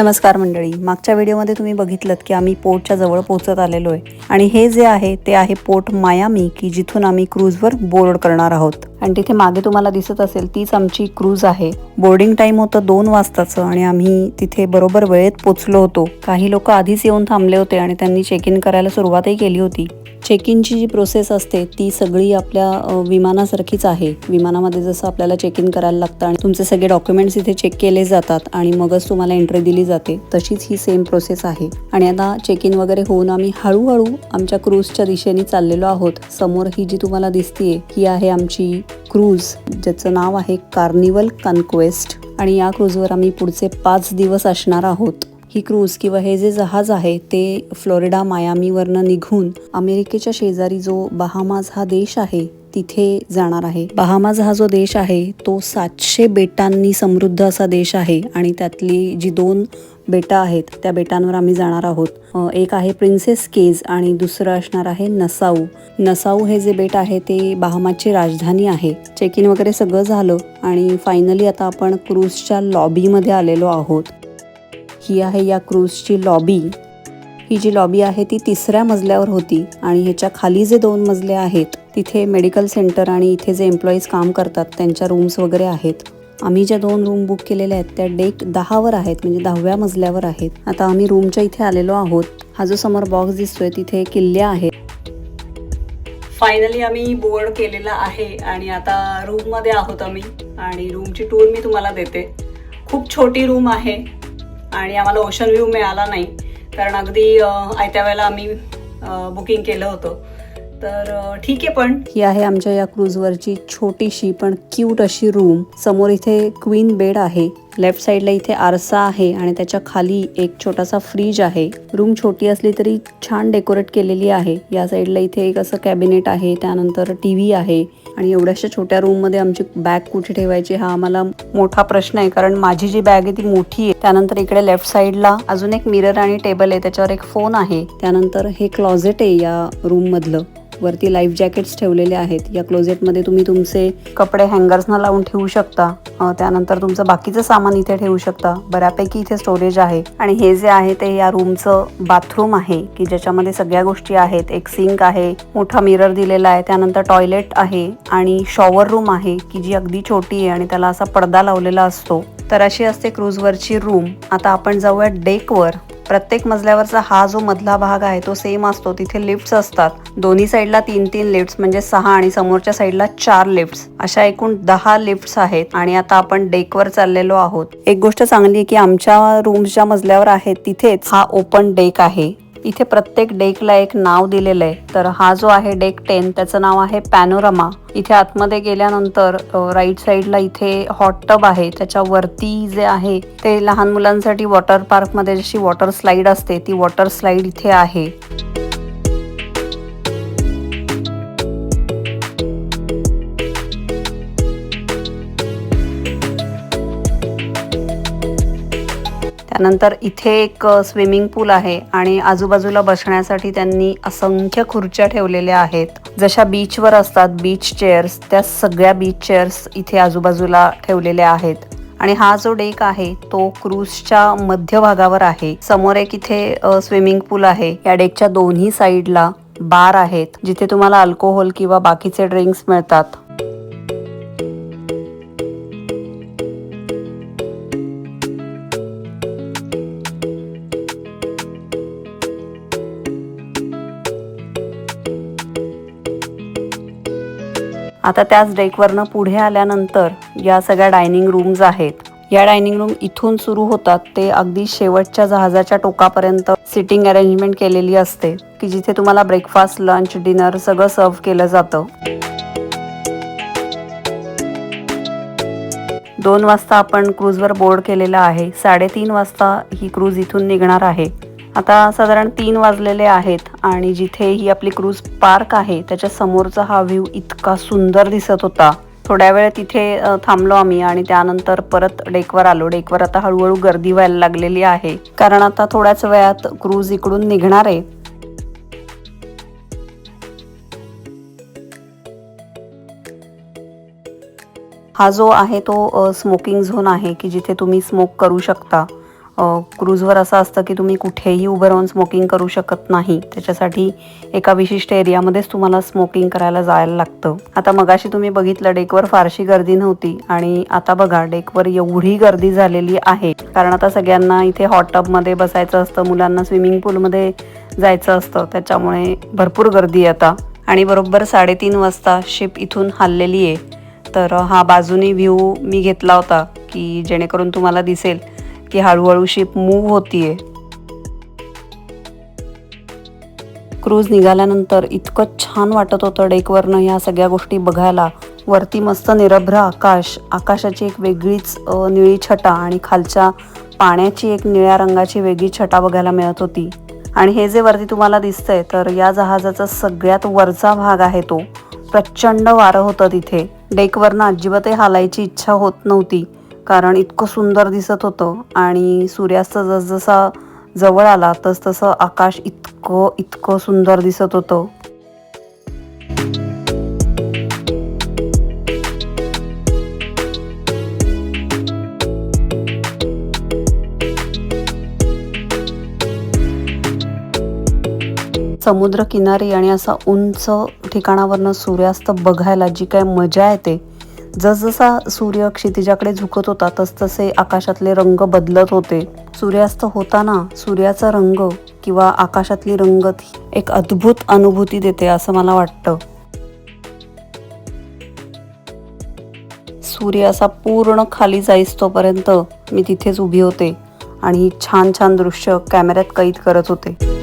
नमस्कार मंडळी. मागच्या व्हिडिओमध्ये तुम्ही बघितलं की आम्ही पोर्टच्या जवळ पोहोचत आलेलो आहे आणि हे जे आहे ते आहे पोर्ट मायामी की जिथून आम्ही क्रूजवर बोर्ड करणार आहोत. आणि तिथे मागे तुम्हाला दिसत असेल तीच आमची क्रूज आहे. बोर्डिंग टाइम होतं दोन वाजताचं आणि आम्ही तिथे बरोबर वेळेत पोचलो होतो. काही लोक आधीच येऊन थांबले होते आणि त्यांनी चेक इन करायला सुरुवातही केली होती. चेक इनची जी प्रोसेस असते ती सगळी आपल्या विमानासारखीच आहे. विमानामध्ये जसं आपल्याला चेक इन करायला लागतं आणि तुमचे सगळे डॉक्युमेंट्स इथे चेक केले जातात आणि मगच तुम्हाला एंट्री दिली जाते तशीच ही सेम प्रोसेस आहे. आणि आता चेक इन वगैरे होऊन आम्ही हळूहळू आमच्या क्रूजच्या दिशेने चाललेलो आहोत. समोर ही जी तुम्हाला दिसतीये ही आहे आमची क्रूज ज्याचं नाव आहे कार्निवल कन्क्वेस्ट आणि या क्रूजवर आम्ही पुढचे पाच दिवस असणार आहोत. ही क्रूज किंवा हे जे जहाज आहे ते फ्लोरिडा मायामीवरनं निघून अमेरिकेच्या शेजारी जो बहामाज हा देश आहे तिथे जाणार आहे. बहामाज हा जो देश आहे तो सातशे बेटांनी समृद्ध असा देश आहे आणि त्यातली जी दोन बेटं आहेत त्या बेटांवर आम्ही जाणार आहोत. एक आहे प्रिन्सेस केज आणि दुसरं असणार आहे नसाऊ. नसाऊ हे जे बेट आहे ते बहामाची राजधानी आहे. चेक इन वगैरे सगळं झालं आणि फायनली आता आपण क्रूजच्या लॉबीमध्ये आलेलो आहोत. ही आहे या क्रूजची लॉबी. ही जी लॉबी आहे ती तिसऱ्या मजल्यावर होती आणि ह्याच्या खाली जे दोन मजले आहेत तिथे मेडिकल सेंटर आणि इथे जे एम्प्लॉईज काम करतात त्यांच्या रूम्स वगैरे आहेत. आम्ही ज्या दोन रूम बुक केलेल्या आहेत त्या डेक दहावर आहेत म्हणजे दहाव्या मजल्यावर आहेत. आता आम्ही रूमच्या इथे आलेलो आहोत. हा जो समोर बॉक्स दिसतोय तिथे किल्ल्या आहेत फायनली आम्ही बोर्ड केलेला आहे आणि आता रूममध्ये आहोत आम्ही. आणि रूमची टूर मी तुम्हाला देते. खूप छोटी रूम आहे. आणि आम्हाला ओशन व्ह्यू मिळाला नाही. कारण अगदी आयत्या वेळेला आम्ही बुकिंग केलं होतं. तर ठीक आहे पण. ही आहे आमच्या या क्रूजवरची छोटीशी पण क्यूट अशी रूम समोर इथे क्वीन बेड आहे. लेफ्ट साईडला इथे आरसा आहे आणि त्याच्याखाली एक छोटासा फ्रीज आहे. रूम छोटी असली तरी छान डेकोरेट केलेली आहे. या साईडला इथे एक असं कॅबिनेट आहे त्यानंतर टी व्ही आहे आणि एवढ्याशा छोट्या रूममध्ये आमची बॅग कुठे ठेवायची हा आम्हाला मोठा प्रश्न आहे कारण माझी जी बॅग आहे ती मोठी आहे. त्यानंतर इकडे लेफ्ट साईडला अजून एक मिरर आणि टेबल आहे त्याच्यावर एक फोन आहे. त्यानंतर हे क्लॉझेट आहे या रूममधलं वरती लाईफ जॅकेट्स ठेवलेले आहेत. या क्लोजेटमध्ये तुम्ही तुमचे कपडे हँगर्सना लावून ठेवू शकता. त्यानंतर तुमचं बाकीचं सामान इथे ठेवू शकता. बऱ्यापैकी इथे स्टोरेज आहे. आणि हे जे आहे ते या रूमचं बाथरूम आहे की ज्याच्यामध्ये सगळ्या गोष्टी आहेत. एक सिंक आहे मोठा मिरर दिलेला आहे त्यानंतर टॉयलेट आहे आणि शॉवर रूम आहे की जी अगदी छोटी आहे आणि त्याला असा पडदा लावलेला असतो. तर अशी असते क्रूजवरची रूम आता आपण जाऊया डेकवर प्रत्येक मजल्यावरचा हा जो मधला भाग आहे तो सेम असतो. तिथे लिफ्ट्स असतात. दोन्ही साईडला तीन तीन लिफ्ट्स म्हणजे सहा आणि समोरच्या साईडला चार लिफ्ट्स अशा एकूण दहा लिफ्ट्स आहेत आणि आता आपण डेकवर चाललेलो आहोत. एक गोष्ट चांगली आहे की आमच्या रूम्स ज्या मजल्यावर आहेत तिथेच हा ओपन डेक आहे. इथे प्रत्येक डेकला एक नाव दिलेलं आहे. तर हा जो आहे डेक टेन त्याचं नाव आहे पॅनोरमा. इथे आतमध्ये गेल्यानंतर राईट साईडला इथे हॉट टब आहे. त्याच्या वरती जे आहे ते लहान मुलांसाठी वॉटर पार्कमध्ये जशी वॉटर स्लाईड असते ती वॉटर स्लाईड इथे आहे. त्यानंतर इथे एक स्विमिंग पूल आहे आणि आजूबाजूला बसण्यासाठी त्यांनी असंख्य खुर्च्या ठेवलेल्या आहेत. जशा बीचवर असतात बीच चेअर्स त्या सगळ्या बीच चेअर्स इथे आजूबाजूला ठेवलेल्या आहेत. आणि हा जो डेक आहे तो क्रूजच्या मध्यभागावर आहे. समोर एक इथे स्विमिंग पूल आहे. या डेकच्या दोन्ही साईडला बार आहेत जिथे तुम्हाला अल्कोहोल किंवा बाकीचे ड्रिंक्स मिळतात. आता त्याच डेकवरनं पुढे आल्यानंतर या सगळ्या डायनिंग रूम्स आहेत. या डायनिंग रूम इथून सुरू होतात ते अगदी शेवटच्या जहाजाच्या टोकापर्यंत सिटिंग अरेंजमेंट केलेली असते की जिथे तुम्हाला ब्रेकफास्ट लंच डिनर सगळं सर्व्ह केलं जातं. दोन वाजता आपण क्रूजवर बोर्ड केलेला आहे. साडेतीन वाजता ही क्रूज इथून निघणार आहे. आता साधारण तीन वाजलेले आहेत आणि जिथे ही आपली क्रूज पार्क आहे त्याच्या समोरचा हा व्ह्यू इतका सुंदर दिसत होता. थोड्या वेळ तिथे थांबलो आम्ही आणि त्यानंतर परत डेकवर आलो. डेकवर आता हळूहळू गर्दी व्हायला लागलेली आहे. कारण आता थोड्याच वेळात क्रूज इकडून निघणार आहे. हा जो आहे तो स्मोकिंग झोन आहे की जिथे तुम्ही स्मोक करू शकता. क्रूजवर असं असतं की तुम्ही कुठेही उभं राहून स्मोकिंग करू शकत नाही. त्याच्यासाठी एका विशिष्ट एरियामध्येच तुम्हाला स्मोकिंग करायला जायला लागतं. आता मगाशी तुम्ही बघितलं डेकवर फारशी गर्दी नव्हती आणि आता बघा डेकवर एवढी गर्दी झालेली आहे. कारण आता सगळ्यांना इथे हॉट टबमध्ये बसायचं असतं मुलांना स्विमिंग पूलमध्ये जायचं असतं. त्याच्यामुळे भरपूर गर्दी आता. आणि बरोबर साडेतीन वाजता शिप इथून हाललेली आहे. तर हा बाजूनी व्ह्यू मी घेतला होता की जेणेकरून तुम्हाला दिसेल. की हळूहळू शिप मूव्ह होतीये. क्रूज निघाल्यानंतर इतकं छान वाटत होतं डेकवरनं ह्या सगळ्या गोष्टी बघायला. वरती मस्त निरभ्र आकाश आकाशाची एक वेगळीच निळी छटा आणि खालच्या पाण्याची एक निळ्या रंगाची वेगळी छटा बघायला मिळत होती. आणि हे जे वरती तुम्हाला दिसतंय तर या जहाजाचा सगळ्यात वरचा भाग आहे तो. प्रचंड वारं होतं तिथे. डेकवरनं अजिबातही हालायची इच्छा होत नव्हती. कारण इतकं सुंदर दिसत होतं आणि सूर्यास्त जसजसा जवळ आला तस तसं आकाश इतकं इतकं सुंदर दिसत होतं. समुद्र किनारी आणि असा उंच ठिकाणावरनं सूर्यास्त बघायला जी काय मजा येते जसजसा सूर्य क्षितिजाकडे झुकत होता तसतसे आकाशातले रंग बदलत होते. सूर्यास्त होताना सूर्याचा रंग किंवा आकाशातली रंगत एक अद्भुत अनुभूती देते असं मला वाटतं. सूर्य असा पूर्ण खाली जाईस तोपर्यंत मी तिथेच उभी होते आणि छान छान दृश्य कॅमेऱ्यात कैद करत होते.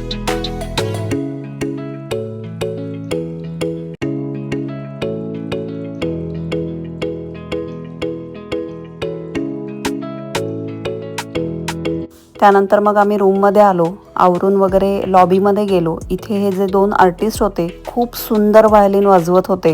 त्यानंतर मग आम्ही रूममध्ये आलो. आवरून वगैरे लॉबीमध्ये गेलो. इथे हे जे दोन आर्टिस्ट होते खूप सुंदर व्हायलिन वाजवत होते.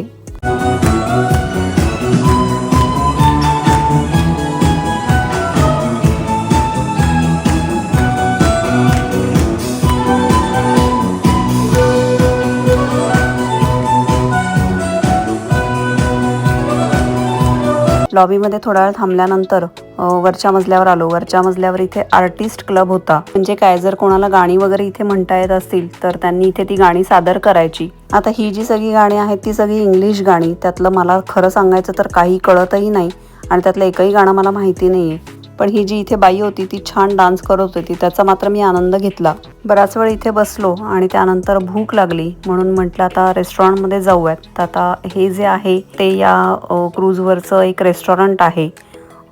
लॉबीमध्ये थोडा वेळ थांबल्यानंतर वरच्या मजल्यावर आलो. वरच्या मजल्यावर इथे आर्टिस्ट क्लब होता. म्हणजे काय जर कोणाला गाणी वगैरे इथे म्हणता येत असतील तर त्यांनी इथे ती गाणी सादर करायची. आता ही जी सगळी गाणी आहेत ती सगळी इंग्लिश गाणी. त्यातलं मला खरं सांगायचं तर काही कळतही नाही आणि त्यातलं एकही गाणं मला माहिती नाही आहे पण ही जी इथे बाई होती ती छान डान्स करत होती त्याचा मात्र मी आनंद घेतला. बराच वेळ इथे बसलो आणि त्यानंतर भूक लागली. म्हणून म्हटलं आता रेस्टॉरंटमध्ये जाऊयात. तर आता हे जे आहे ते या क्रूजवरचं एक रेस्टॉरंट आहे.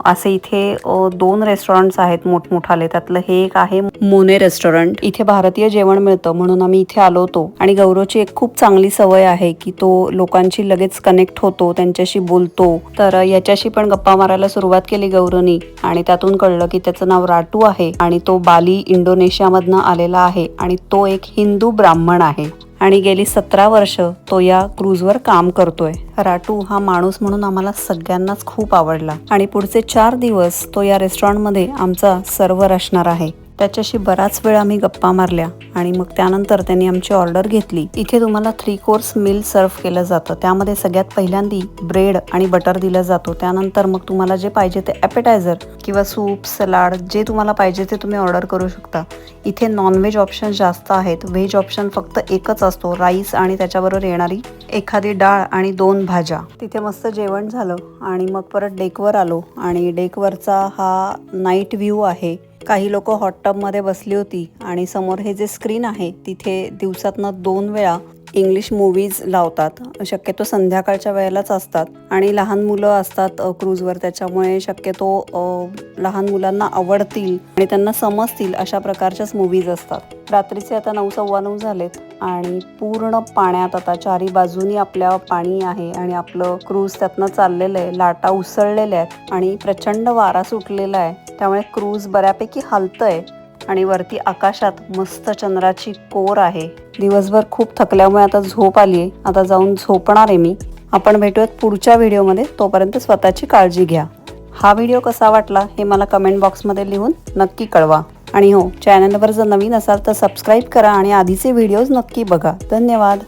असे इथे दोन रेस्टॉरंट्स आहेत मोठमोठाले. त्यातलं हे एक आहे मोने रेस्टॉरंट इथे भारतीय जेवण मिळतं म्हणून आम्ही इथे आलो होतो. आणि गौरवची एक खूप चांगली सवय आहे की तो लोकांशी लगेच कनेक्ट होतो त्यांच्याशी बोलतो. तर याच्याशी पण गप्पा मारायला सुरुवात केली गौरवनी. आणि त्यातून कळलं की त्याचं नाव राटू आहे. आणि तो बाली इंडोनेशियामधनं आलेला आहे. आणि तो एक हिंदू ब्राह्मण आहे. आणि गेली सतरा वर्ष तो या क्रूजवर काम करतोय. राटू हा माणूस म्हणून आम्हाला सगळ्यांनाच खूप आवडला. आणि पुढचे चार दिवस तो या रेस्टॉरंटमध्ये आमचा सर्वर असणार आहे. त्याच्याशी बराच वेळ आम्ही गप्पा मारल्या आणि मग त्यानंतर त्यांनी आमची ऑर्डर घेतली. इथे तुम्हाला थ्री कोर्स मिल सर्व केलं जातं. त्यामध्ये सगळ्यात पहिल्यांदी ब्रेड आणि बटर दिलं जातो. त्यानंतर मग तुम्हाला जे पाहिजे ते ॲपेटायझर किंवा सूप सलाड जे तुम्हाला पाहिजे ते तुम्ही ऑर्डर करू शकता. इथे नॉनव्हेज ऑप्शन जास्त आहेत. व्हेज ऑप्शन फक्त एकच असतो राईस आणि त्याच्याबरोबर येणारी एखादी डाळ आणि दोन भाज्या. तिथे मस्त जेवण झालं आणि मग परत डेकवर आलो आणि डेकवरचा हा नाईट व्ह्यू आहे. काही लोक हॉट टबमध्ये बसली होती आणि समोर हे जे स्क्रीन आहे तिथे दिवसातनं दोन वेळा इंग्लिश मूवीज लावतात. शक्यतो संध्याकाळच्या वेळेलाच असतात. आणि लहान मुलं असतात क्रूजवर त्याच्यामुळे शक्यतो लहान मुलांना आवडतील आणि त्यांना समजतील अशा प्रकारच्याच मूवीज असतात. रात्रीचे आता नऊ सव्वा नऊ झालेत आणि पूर्ण पाण्यात आता चारी बाजूनी आपल्या पाणी आहे आणि आपलं क्रूज त्यातनं चाललेलं आहे. लाटा उसळलेल्या आहेत आणि प्रचंड वारा सुटलेला आहे. त्यामुळे क्रूज बऱ्यापैकी हलतंय. आणि वरती आकाशात मस्त चंद्राची कोर आहे. दिवसभर खूप थकल्यामुळे आता झोप आली आहे. आता जाऊन झोपणार आहे मी. आपण भेटूयात पुढच्या व्हिडिओमध्ये. तोपर्यंत स्वतःची काळजी घ्या. हा व्हिडिओ कसा वाटला हे मला कमेंट बॉक्समध्ये लिहून नक्की कळवा. आणि हो चॅनलवर जर नवीन असाल तर सबस्क्राईब करा आणि आधीचे व्हिडिओज नक्की बघा. धन्यवाद.